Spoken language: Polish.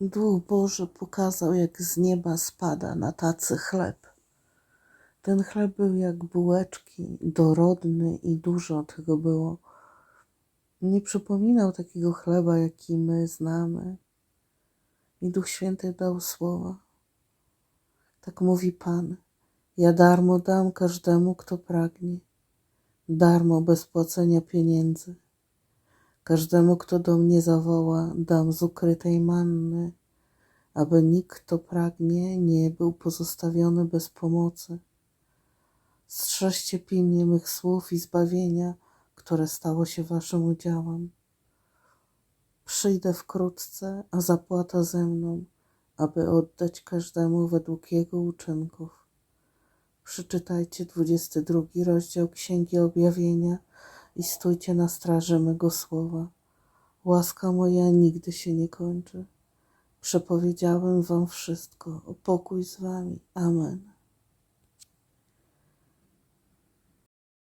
Duch Boży pokazał, jak z nieba spada na tacy chleb. Ten chleb był jak bułeczki, dorodny i dużo tego było. Nie przypominał takiego chleba, jaki my znamy. I Duch Święty dał słowa. Tak mówi Pan. Ja darmo dam każdemu, kto pragnie. Darmo, bez płacenia pieniędzy. Każdemu, kto do mnie zawoła, dam z ukrytej manny, aby nikt, kto pragnie, nie był pozostawiony bez pomocy. Strzeżcie pilnie mych słów i zbawienia, które stało się waszym udziałem. Przyjdę wkrótce, a zapłata ze mną, aby oddać każdemu według jego uczynków. Przeczytajcie 22 rozdział Księgi Objawienia i stójcie na straży mego słowa. Łaska moja nigdy się nie kończy. Przepowiedziałem wam wszystko. O pokój z wami. Amen.